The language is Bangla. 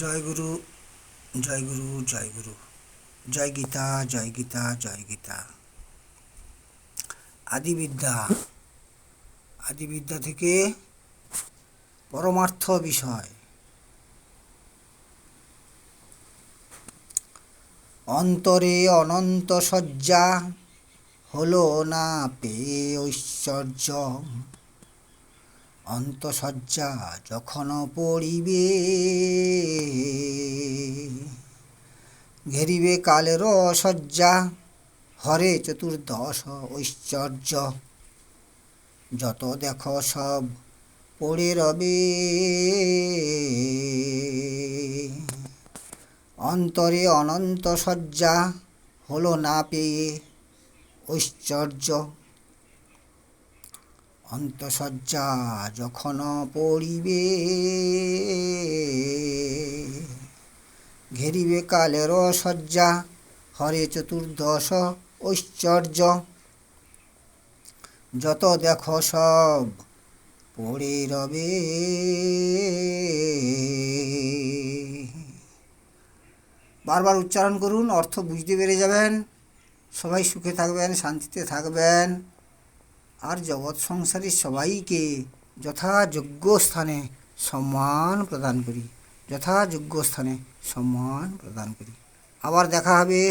জয় গুরু জয় গুরু জয় গুরু জয় গীতা জয় গীতা জয় গীতা। আদিবিদ্যা। আদিবিদ্যা থেকে পরমার্থ বিষয়। অন্তরে অনন্ত শয্যা হলো না পেয়ে ঐশ্বর্য। অন্তঃসজ্জা যখন পড়িবে ঘেরিবে কালের সজ্জা হরে চতুর্দশ ঐশ্বর্য। যত দেখো সব পড়ে রবে। অন্তরে অনন্ত সজ্জা হলো না পেয়ে ঐশ্বর্য। অন্তঃসজ্জা যখন পড়িবে ঘেরিবে কালের সজ্জা হরে চতুর্দশ ঐশ্বর্য। যত দেখ সব পড়ে রবে। বারবার উচ্চারণ করুন, অর্থ বুঝতে পেরে যাবেন। সবাই সুখে থাকবেন, শান্তিতে থাকবেন। আর জগৎ সংসারের সবাইকে যথাযোগ্য স্থানে সম্মান প্রদান করি। যথাযোগ্য স্থানে সম্মান প্রদান করি। আবার দেখা হবে।